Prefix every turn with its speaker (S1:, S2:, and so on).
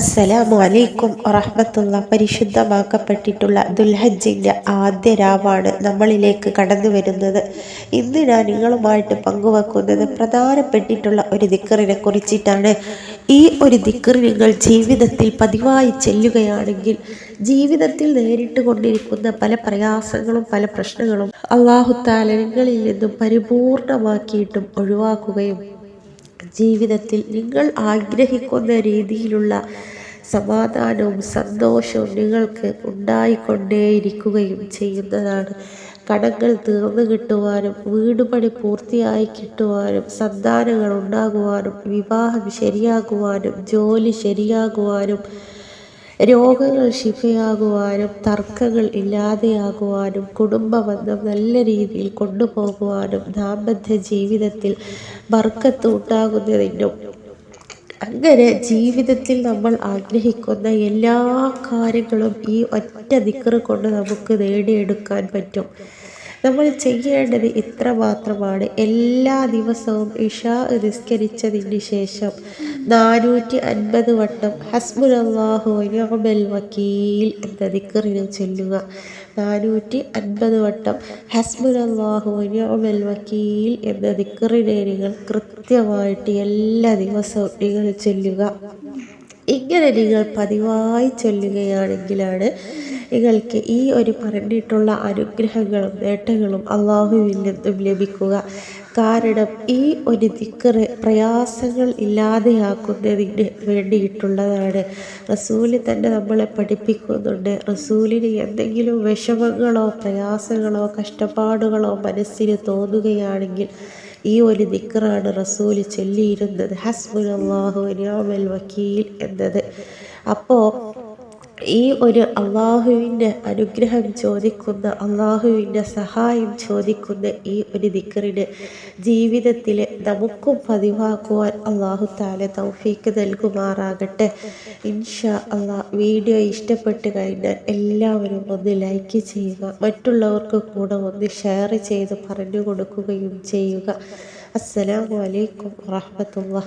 S1: അസ്സലാമു അലൈക്കും വറഹമത്തുള്ള പരിശുദ്ധമാക്കപ്പെട്ടിട്ടുള്ള ദുൽഹജ്ജിന്റെ ആദ്യ രാവാണ് നമ്മളിലേക്ക് കടന്നു വരുന്നത്. ഇന്ന് ഞാൻ നിങ്ങളുമായിട്ട് പങ്കുവെക്കുന്നത് പ്രധാനപ്പെട്ടിട്ടുള്ള ഒരു ദിക്കറിനെ കുറിച്ചിട്ടാണ്. ഈ ഒരു ദിക്കറി നിങ്ങൾ ജീവിതത്തിൽ പതിവായി ചെല്ലുകയാണെങ്കിൽ ജീവിതത്തിൽ നേരിട്ട് കൊണ്ടിരിക്കുന്ന പല പ്രയാസങ്ങളും പല പ്രശ്നങ്ങളും അള്ളാഹു നിങ്ങളിൽ നിന്നും പരിപൂർണമാക്കിയിട്ടും ഒഴിവാക്കുകയും ജീവിതത്തിൽ നിങ്ങൾ ആഗ്രഹിക്കുന്ന രീതിയിലുള്ള സമാധാനവും സന്തോഷവും നിങ്ങൾക്ക് ഉണ്ടായിക്കൊണ്ടേയിരിക്കുകയും ചെയ്യുന്നതാണ്. കടങ്ങൾ തീർന്നു കിട്ടുവാനും വീട് പണി പൂർത്തിയായി കിട്ടുവാനും സന്താനങ്ങൾ ഉണ്ടാകുവാനും വിവാഹം ശരിയാകുവാനും ജോലി ശരിയാകുവാനും രോഗങ്ങൾ ശിഫയാകുവാനും തർക്കങ്ങൾ ഇല്ലാതെയാകുവാനും കുടുംബബന്ധം നല്ല രീതിയിൽ കൊണ്ടുപോകുവാനും ദാമ്പത്യ ജീവിതത്തിൽ ബർക്കത്ത് ഉണ്ടാകുന്നതിനും അങ്ങനെ ജീവിതത്തിൽ നമ്മൾ ആഗ്രഹിക്കുന്ന എല്ലാ കാര്യങ്ങളും ഈ ഒറ്റ നിക്കറ് കൊണ്ട് നമുക്ക് നേടിയെടുക്കാൻ പറ്റും. നമ്മൾ ചെയ്യേണ്ടത് ഇത്ര മാത്രമാണ്. എല്ലാ ദിവസവും ഇഷ നിസ്കരിച്ചതിന് ശേഷം നാനൂറ്റി അൻപത് വട്ടം ഹസ്മുനല്ലാഹു നിഅമൽ വക്കീൽ എന്ന ദിക്കറിന് ചൊല്ലുക. നാനൂറ്റി അൻപത് വട്ടം ഹസ്മുനല്ലാഹു നിഅമൽ വക്കീൽ എന്ന ദിക്കറിനെ നിങ്ങൾ കൃത്യമായിട്ട് എല്ലാ ദിവസവും നിങ്ങൾ ചൊല്ലുക. ഇങ്ങനെ നിങ്ങൾ പതിവായി ചൊല്ലുകയാണെങ്കിലാണ് നിങ്ങൾക്ക് ഈ ഒരു പറഞ്ഞിട്ടുള്ള അനുഗ്രഹങ്ങളും നേട്ടങ്ങളും അള്ളാഹുവിൽ നിന്നും ലഭിക്കുക. കാരണം ഈ ഒരു ദിക്കറ് പ്രയാസങ്ങൾ ഇല്ലാതെയാക്കുന്നതിന് വേണ്ടിയിട്ടുള്ളതാണ്. റസൂൽ തന്നെ നമ്മളെ പഠിപ്പിക്കുന്നുണ്ട്. റസൂലിന് എന്തെങ്കിലും വിഷമങ്ങളോ പ്രയാസങ്ങളോ കഷ്ടപ്പാടുകളോ മനസ്സിന് തോന്നുകയാണെങ്കിൽ ഈ ഒരു ദിക്കറാണ് റസൂൽ ചൊല്ലിയിരുന്നത്. ഹസ്ബുൽ അള്ളാഹു വക്കീൽ എന്നത്. അപ്പോൾ ഈ ഒരു അള്ളാഹുവിന്റെ അനുഗ്രഹം ചോദിക്കുന്ന അള്ളാഹുവിന്റെ സഹായം ചോദിക്കുന്ന ഈ ഒരു ദിക്കറിന് ജീവിതത്തിൽ നമുക്കും പതിവാക്കുവാൻ അള്ളാഹു താല തൗഫീക്ക് നൽകുമാറാകട്ടെ. ഇൻഷാ അള്ളാ വീഡിയോ ഇഷ്ടപ്പെട്ട് കഴിഞ്ഞാൽ എല്ലാവരും ഒന്ന് ലൈക്ക് ചെയ്യുക മറ്റുള്ളവർക്ക് കൂടെ ഒന്ന് ഷെയർ ചെയ്ത് പറഞ്ഞു കൊടുക്കുകയും ചെയ്യുക. അസ്സലാമു അലൈക്കും വറഹമത്തുള്ള